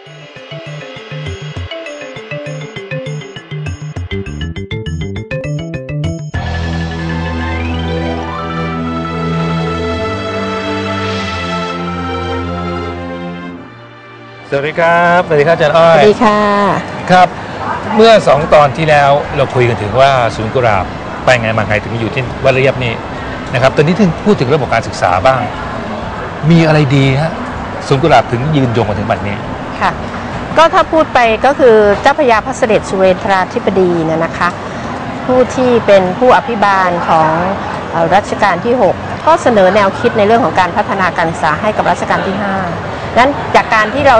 สวัสดีครับ สวัสดีครับอาจารย์อ้สอยวัสดีค่ะ ครับ เมื่อสองตอนที่แล้วเราคุยกันถึงว่าศูนย์กุหลาบไปไงมาไงถึงอยู่ที่วัดระเรียบนี่นะครับ ตอนนี้ถึงพูดถึงระบบการศึกษาบ้าง มีอะไรดีฮะศูนย์กุหลาบถึงยืนยงมาถึงบัดนี้ ค่ะ ก็ถ้าพูดไปก็คือเจ้าพระยาพระเสด็จสุเวทราธิบดีเนี่ยนะคะ ผู้ที่เป็นผู้อภิบาลของรัชกาลที่ 6 ก็เสนอแนวคิดในเรื่องของการพัฒนาการศึกษาให้กับรัชกาลที่ 5 นั้นจากการที่เรา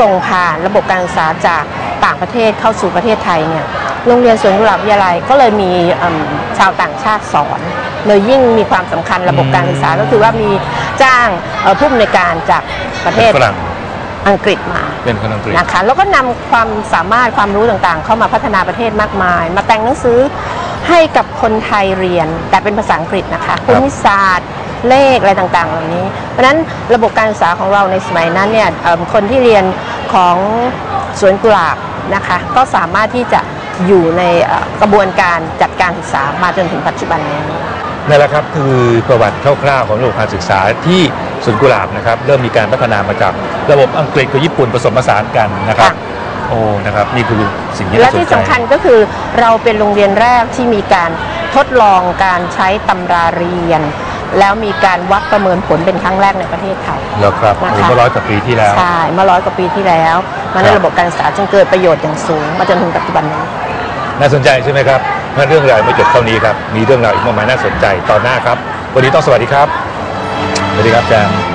ส่งผ่านระบบการศึกษาจากต่างประเทศเข้าสู่ประเทศไทยเนี่ยโรงเรียนสวนกุหลาบวิทยาลัยก็เลยมีชาวต่างชาติสอน เลยยิ่งมีความสำคัญระบบการศึกษาก็คือว่ามีจ้างผู้อำนวยการจากประเทศฝรั่ง อังกฤษมาเป็นคนอังกฤษนะคะแล้วก็นำความสามารถความรู้ต่างๆ เข้ามาพัฒนาประเทศมากมาย มาแต่งหนังสือให้กับคนไทยเรียน แต่เป็นภาษาอังกฤษนะคะภูมิศาสตร์เลขอะไรต่างๆ เหล่านี้ เพราะฉะนั้นระบบการศึกษาของเราในสมัยนั้นเนี่ยเอิ่มคนที่เรียนของสวนกุหลาบนะคะก็สามารถที่จะอยู่ในเอ่อกระบวนการจัดการศึกษามาจนถึงปัจจุบันนี้นั่นแหละครับคือประวัติคร่าวๆของระบบการศึกษาที่ ศูนย์กุหลาบนะครับเริ่มมีการพัฒนามาจากระบบอังกฤษกับญี่ปุ่นผสมผสานกันนะครับค่ะโอ้นะครับนี่คือสิ่งที่และน่าสนที่ใจสำคัญก็คือเราเป็นโรงเรียนแรกที่มีการทดลองการใช้ตำราเรียน แล้วมีการวัดประเมินผลเป็นครั้งแรกในประเทศไทยแล้วครับนะคะโอ้เมื่อร้อยกว่าปีที่แล้วใช่เมื่อร้อยกว่าปีที่แล้วมันครัในบระบบการศึกษาจึงเกิดประโยชน์อย่างสูงมาจนถึงปัจจุบันนี้ น่าสนใจใช่ไหมครับเพราะเรื่องราวไม่จบเท่านี้ครับมีเรื่องราวอีกมากมายน่าสนใจตอนหน้าครับ วันนี้ต้องสวัสดีครับ สวัสดีครับอาจารย์